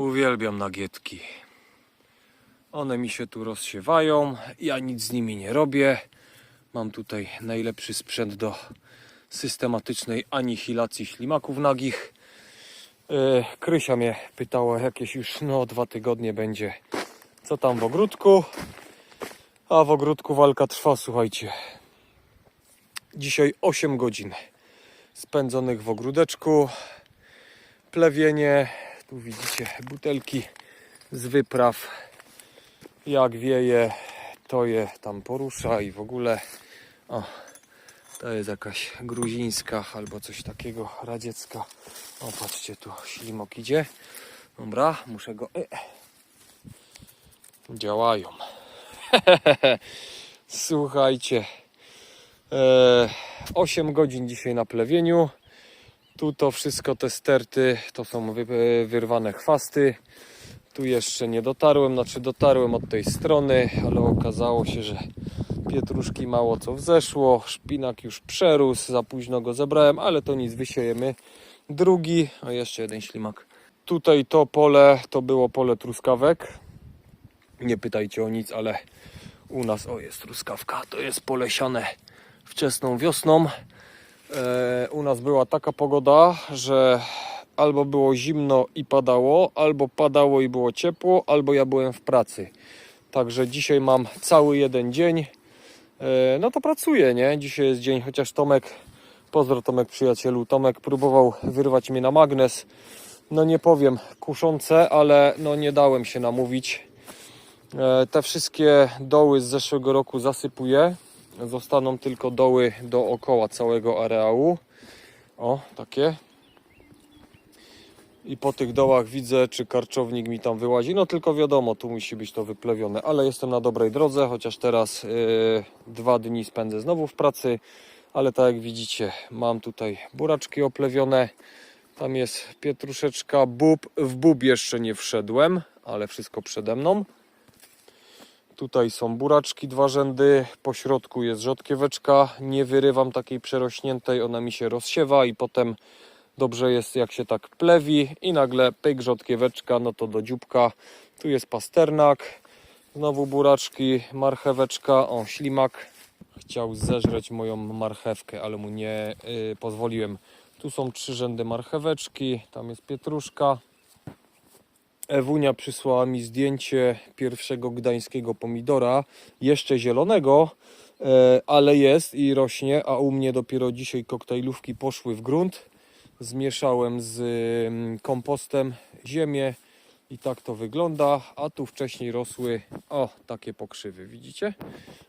Uwielbiam nagietki. One mi się tu rozsiewają, ja nic z nimi nie robię. Mam tutaj najlepszy sprzęt do systematycznej anihilacji ślimaków nagich. Yy, Krysia mnie pytała jakieś już no dwa tygodnie będzie co tam w ogródku. A w ogródku walka trwa, słuchajcie. Dzisiaj 8 godzin spędzonych w ogródeczku. Plewienie, tu widzicie butelki z wypraw. Jak wieje, to je tam porusza i w ogóle. O, to jest jakaś gruzińska albo coś takiego radziecka. O, patrzcie, tu ślimok idzie. Dobra, muszę go. e. Działają. Słuchajcie. E, 8 godzin dzisiaj na plewieniu. Tu to wszystko te sterty to są wy, wyrwane chwasty. Tu jeszcze nie dotarłem, znaczy dotarłem od tej strony, ale okazało się, że pietruszki mało co wzeszło, szpinak już przerósł, za późno go zebrałem, ale to nic, wysiejemy drugi, a jeszcze jeden ślimak. Tutaj to pole, to było pole truskawek. Nie pytajcie o nic, ale u nas, o jest truskawka, to jest pole siane wczesną wiosną. E, u nas była taka pogoda, że albo było zimno i padało, albo padało i było ciepło, albo ja byłem w pracy. Także dzisiaj mam cały jeden dzień. E, no to pracuję, nie? Dzisiaj jest dzień, chociaż Tomek, pozdro Tomek przyjacielu, Tomek próbował wyrwać mnie na magnes. No nie powiem kuszące, ale no nie dałem się namówić. E, Te wszystkie doły z zeszłego roku zasypuję. Zostaną tylko doły dookoła całego areału. O, takie. I po tych dołach widzę, czy karczownik mi tam wyłazi. No tylko wiadomo, tu musi być to wyplewione. Ale jestem na dobrej drodze, chociaż teraz yy, dwa dni spędzę znowu w pracy. Ale tak jak widzicie, mam tutaj buraczki oplewione. Tam jest pietruszeczka, bób. W bób jeszcze nie wszedłem, ale wszystko przede mną. Tutaj są buraczki, dwa rzędy, po środku jest rzodkieweczka, nie wyrywam takiej przerośniętej, ona mi się rozsiewa i potem dobrze jest jak się tak plewi i nagle pyk rzodkieweczka, no to do dzióbka. Tu jest pasternak, znowu buraczki, marcheweczka, o ślimak. Chciał zeżreć moją marchewkę, ale mu nie y, pozwoliłem. Tu są trzy rzędy marcheweczki, tam jest pietruszka, Ewunia przysłała mi zdjęcie pierwszego gdańskiego pomidora, jeszcze zielonego, e, ale jest i rośnie, a u mnie dopiero dzisiaj koktajlówki poszły w grunt. Zmieszałem z mm, kompostem ziemię i tak to wygląda, a tu wcześniej rosły, o, takie pokrzywy, widzicie?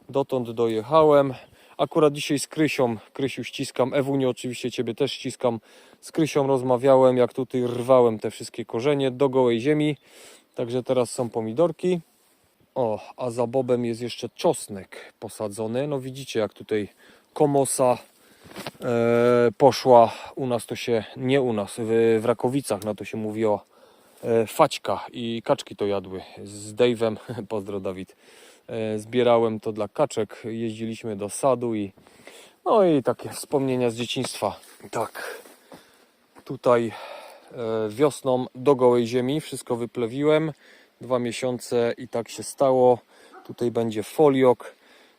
Dotąd dojechałem. Akurat dzisiaj z Krysią, Krysiu ściskam, Ewuniu oczywiście Ciebie też ściskam. Z Krysią rozmawiałem, jak tutaj rwałem te wszystkie korzenie do gołej ziemi. Także teraz są pomidorki. O, a za bobem jest jeszcze czosnek posadzony. No widzicie, jak tutaj komosa e, poszła. U nas to się, nie u nas, w, w Rakowicach na to się mówiło e, faćka i kaczki to jadły. Z Dave'em, pozdro Dawid, zbierałem to dla kaczek. Jeździliśmy do sadu i no i takie wspomnienia z dzieciństwa. Tak, tutaj e, wiosną do gołej ziemi wszystko wyplewiłem. Dwa miesiące i tak się stało. Tutaj będzie foliok.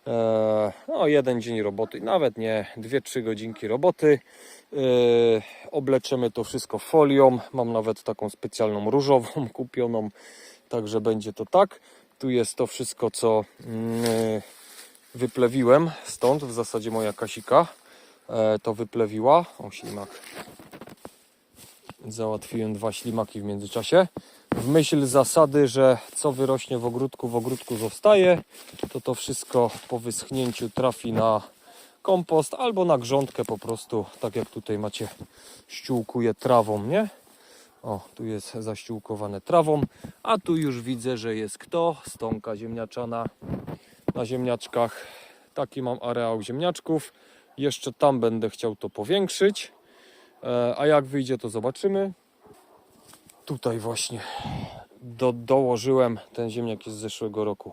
E, No, jeden dzień roboty, nawet nie, dwie, trzy godzinki roboty. E, Obleczymy to wszystko folią. Mam nawet taką specjalną różową kupioną, także będzie to tak. Tu jest to wszystko, co mm, e, wyplewiłem stąd. W zasadzie moja kasika e, to wyplewiła. O, ślimak. Załatwiłem dwa ślimaki w międzyczasie. W myśl zasady, że co wyrośnie w ogródku, w ogródku zostaje, to to wszystko po wyschnięciu trafi na kompost albo na grządkę po prostu, tak jak tutaj macie, ściółkuje trawą, nie? O, tu jest zaściółkowane trawą, a tu już widzę, że jest kto? Stonka ziemniaczana na ziemniaczkach. Taki mam areał ziemniaczków. Jeszcze tam będę chciał to powiększyć. E, A jak wyjdzie, to zobaczymy. Tutaj właśnie do, dołożyłem, ten ziemniak jest z zeszłego roku.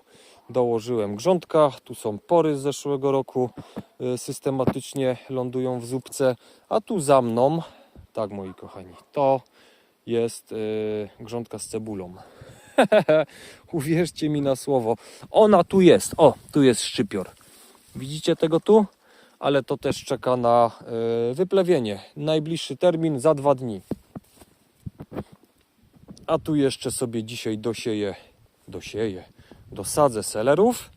Dołożyłem grządka, tu są pory z zeszłego roku, e, systematycznie lądują w zupce, a tu za mną, tak moi kochani, to jest yy, grządka z cebulą. Uwierzcie mi na słowo. Ona tu jest. O, tu jest szczypior. Widzicie tego tu? Ale to też czeka na yy, wyplewienie. Najbliższy termin za dwa dni. A tu jeszcze sobie dzisiaj dosieję, dosieję, dosadzę selerów.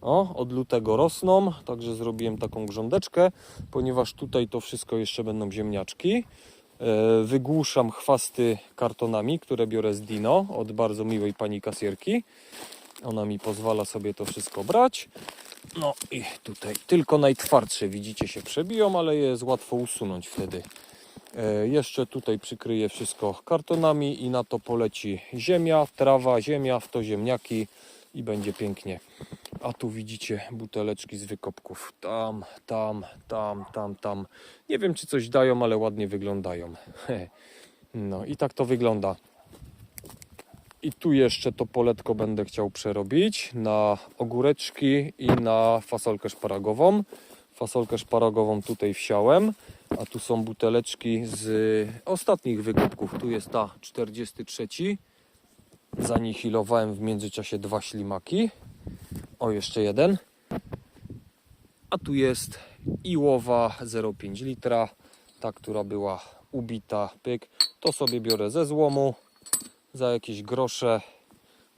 O, od lutego rosną, także zrobiłem taką grządeczkę, ponieważ tutaj to wszystko jeszcze będą ziemniaczki. E, Wygłuszam chwasty kartonami, które biorę z Dino od bardzo miłej pani kasierki. Ona mi pozwala sobie to wszystko brać. No i tutaj tylko najtwardsze widzicie się przebiją, ale je jest łatwo usunąć wtedy. E, Jeszcze tutaj przykryję wszystko kartonami i na to poleci ziemia, trawa, ziemia, w to ziemniaki i będzie pięknie. A tu widzicie buteleczki z wykopków. Tam, tam, tam, tam, tam. Nie wiem czy coś dają, ale ładnie wyglądają. No i tak to wygląda. I tu jeszcze to poletko będę chciał przerobić na ogóreczki i na fasolkę szparagową. Fasolkę szparagową tutaj wsiałem, a tu są buteleczki z ostatnich wykopków. Tu jest ta 43. Zanihilowałem w międzyczasie dwa ślimaki. O, jeszcze jeden. A tu jest Iłowa 0,5 litra. Ta, która była ubita, pyk. To sobie biorę ze złomu za jakieś grosze.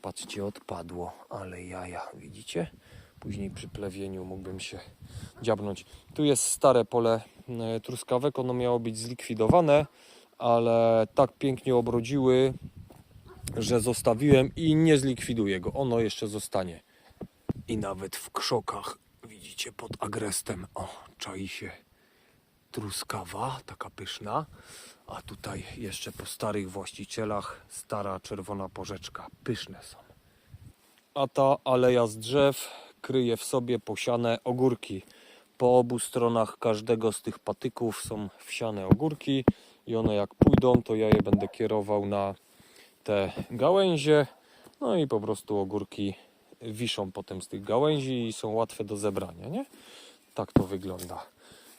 Patrzcie, odpadło, ale jaja, widzicie? Później przy plewieniu mógłbym się dziabnąć. Tu jest stare pole e, truskawek, ono miało być zlikwidowane, ale tak pięknie obrodziły, że zostawiłem i nie zlikwiduję go. Ono jeszcze zostanie. I nawet w krzokach, widzicie, pod agrestem, o, czai się truskawa, taka pyszna. A tutaj jeszcze po starych właścicielach stara czerwona porzeczka. Pyszne są. A ta aleja z drzew kryje w sobie posiane ogórki. Po obu stronach każdego z tych patyków są wsiane ogórki i one jak pójdą, to ja je będę kierował na te gałęzie. No i po prostu ogórki wiszą potem z tych gałęzi i są łatwe do zebrania, nie? Tak to wygląda.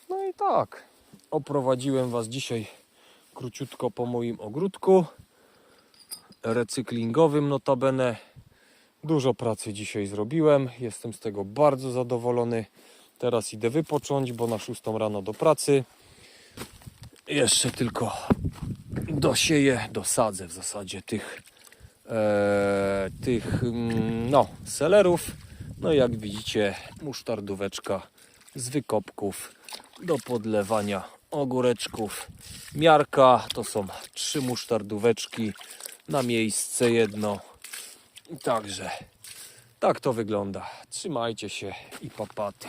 No i tak, oprowadziłem Was dzisiaj króciutko po moim ogródku recyklingowym notabene. Dużo pracy dzisiaj zrobiłem, jestem z tego bardzo zadowolony. Teraz idę wypocząć, bo na 6 rano do pracy. Jeszcze tylko dosieję, dosadzę w zasadzie tych e, tych mm, no, selerów. No jak widzicie, musztardóweczka z wykopków do podlewania ogóreczków. Miarka to są trzy musztardóweczki na miejsce jedno. Także tak to wygląda. Trzymajcie się i papaty.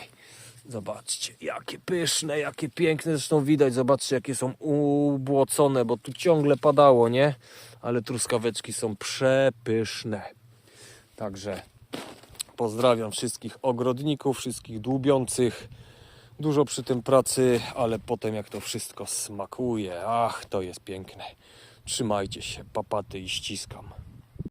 Zobaczcie, jakie pyszne, jakie piękne. Zresztą widać, zobaczcie, jakie są ubłocone, bo tu ciągle padało, nie? Ale truskaweczki są przepyszne. Także pozdrawiam wszystkich ogrodników, wszystkich dłubiących. Dużo przy tym pracy, ale potem jak to wszystko smakuje, ach, to jest piękne. Trzymajcie się, papaty i ściskam.